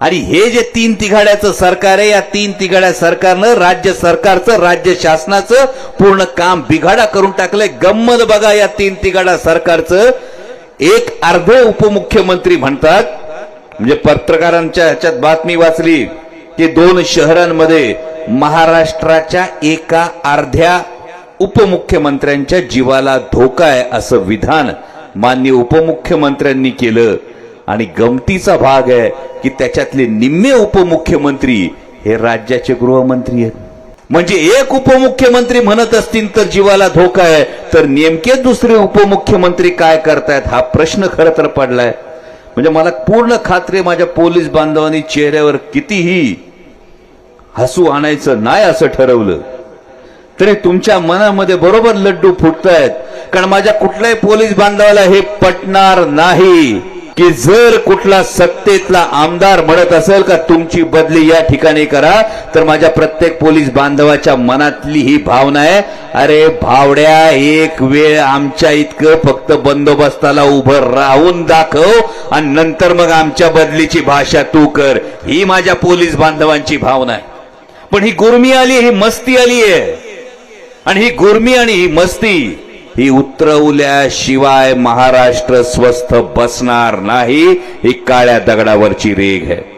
आणि हे जे तीन तिघाड्याचं सरकार आहे या तीन तिघाड्या सरकारनं राज्य सरकारचं राज्य शासनाचं पूर्ण काम बिघाडा करून टाकलंय. गंमत बघा या तीन तिघाड्या सरकारचं. एक अर्ध उपमुख्यमंत्री म्हणतात म्हणजे पत्रकारांच्या ह्याच्यात बातमी वाचली की दोन शहरांमध्ये महाराष्ट्राच्या एका अर्ध्या उपमुख्यमंत्र्यांच्या जीवाला धोका आहे असं विधान मान्य उपमुख्यमंत्र्यांनी केलं. आणि गमतीचा भाग आहे की त्याच्यातले निम्मे उपमुख्यमंत्री हे राज्याचे गृहमंत्री आहेत. म्हणजे एक उपमुख्यमंत्री म्हणत असतील तर जीवाला धोका आहे तर नेमके दुसरे उपमुख्यमंत्री काय करतायत हा प्रश्न खरं तर पडलाय. म्हणजे मला पूर्ण खात्री माझ्या पोलीस बांधवांनी चेहऱ्यावर कितीही हसू आणायचं नाही असं ठरवलं तरी तुमच्या मनामध्ये बरोबर लड्डू फुटतायत. कारण माझ्या कुठल्याही पोलीस बांधवाला हे पटणार नाही. की जर कुठला सत्तेतला आमदार म्हणत असेल का तुमची बदली या ठिकाणी करा तर माझ्या प्रत्येक पोलीस बांधवाच्या मनातली ही भावना आहे. अरे भावड्या एक वेळ आमच्या इतकं फक्त बंदोबस्ताला उभं राहून दाखव आणि नंतर मग आमच्या बदलीची भाषा तू कर. ही माझ्या पोलीस बांधवांची भावना आहे. पण ही गुरमी आली ही मस्ती आली आहे. आणि ही गुरमी आणि ही मस्ती ही उतरवल्याशिवाय महाराष्ट्र स्वस्थ बसणार नाही ही काळ्या दगडावरची रेघ आहे.